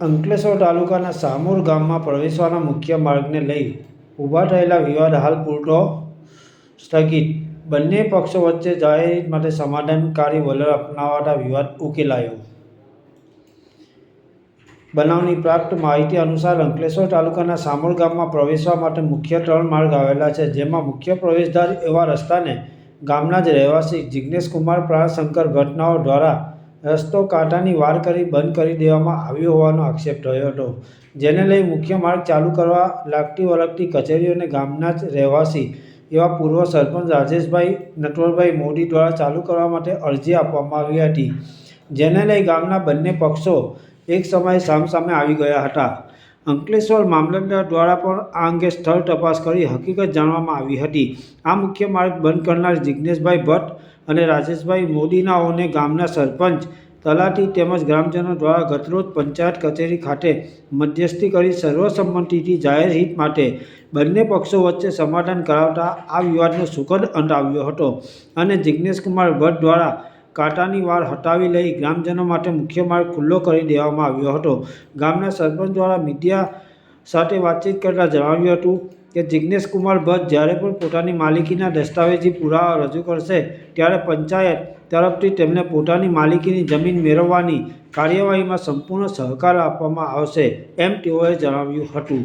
અંકલેશ્વર તાલુકાના સામુર ગામમાં પ્રવેશવાના મુખ્ય માર્ગને લઈ ઊભા થયેલા વિવાદ હાલ પૂરતો સ્થગિત. બંને પક્ષો વચ્ચે જાહેર માટે સમાધાનકારી વલણ અપનાવાતા વિવાદ ઉકેલાયો. બનાવની પ્રાપ્ત માહિતી અનુસાર અંકલેશ્વર તાલુકાના સામૂર ગામમાં પ્રવેશવા માટે મુખ્ય ત્રણ માર્ગ આવેલા છે, જેમાં મુખ્ય પ્રવેશદ્વાર એવા રસ્તાને ગામના જ રહેવાસી જિજ્ઞેશ કુમાર પ્રાણશંકર ઘટનાઓ દ્વારા રસ્તો કાંટાની વાર કરી બંધ કરી દેવામાં આવ્યો હોવાનો આક્ષેપ થયો હતો. જેને લઈ મુખ્ય માર્ગ ચાલુ કરવા લાગતી વળગતી કચેરીઓને ગામના જ રહેવાસી એવા પૂર્વ સરપંચ રાજેશભાઈ નટવરભાઈ મોદી દ્વારા ચાલુ કરવા માટે અરજી આપવામાં આવી હતી. જેને લઈ ગામના બંને પક્ષો એક સમયે સામસામે આવી ગયા હતા. અંકલેશ્વર મામલતદાર દ્વારા પણ આ અંગે સ્થળ તપાસ કરી હકીકત જાણવામાં આવી હતી. આ મુખ્ય માર્ગ બંધ કરનાર જિજ્ઞેશભાઈ ભટ્ટ અને રાજેશભાઈ મોદીનાઓને ગામના સરપંચ તલાટી તેમજ ગ્રામજનો દ્વારા ગતરોજ પંચાયત કચેરી ખાતે મધ્યસ્થી કરી સર્વસંમતિથી જાહેર હિત માટે બંને પક્ષો વચ્ચે સમાધાન કરાવતા આ વિવાદનો સુખદ અંત આવ્યો હતો અને જિજ્ઞેશકુમાર ભટ્ટ દ્વારા કાંટાની વાર હટાવી લઈ ગ્રામજનો માટે મુખ્ય માર્ગ ખુલ્લો કરી દેવામાં આવ્યો હતો. ગામના સરપંચ દ્વારા મીડિયા સાથે વાતચીત કરતાં જણાવ્યું હતું કે જિજ્ઞેશ કુમાર ભટ્ટ જ્યારે પણ પોતાની માલિકીના દસ્તાવેજી પુરાવા રજૂ કરશે, ત્યારે પંચાયત તરફથી તેમને પોતાની માલિકીની જમીન મેળવવાની કાર્યવાહીમાં સંપૂર્ણ સહકાર આપવામાં આવશે, એમ તેઓએ જણાવ્યું હતું.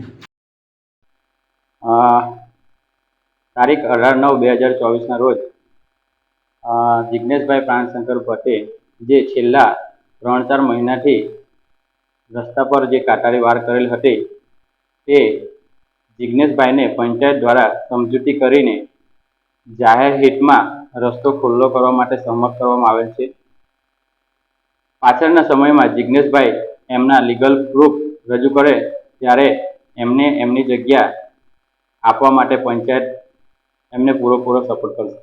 તારીખ અઢાર નવ બે હજાર ચોવીસના રોજ જિજ્ઞેશભાઈ પ્રાણશંકર ભટ્ટે જે છેલ્લા ત્રણ ચાર મહિનાથી રસ્તા પર જે કાટારી વાર કરેલ હતી, તે જિજ્ઞેશભાઈને પંચાયત દ્વારા સમજૂતી કરીને જાહેર હિતમાં રસ્તો ખુલ્લો કરવા માટે સહમત કરવામાં આવેલ છે. પાછળના સમયમાં જિજ્ઞેશભાઈ એમના લીગલ પ્રૂફ રજૂ કરે ત્યારે એમને એમની જગ્યા આપવા માટે પંચાયત એમને પૂરેપૂરો સપોર્ટ કરશે.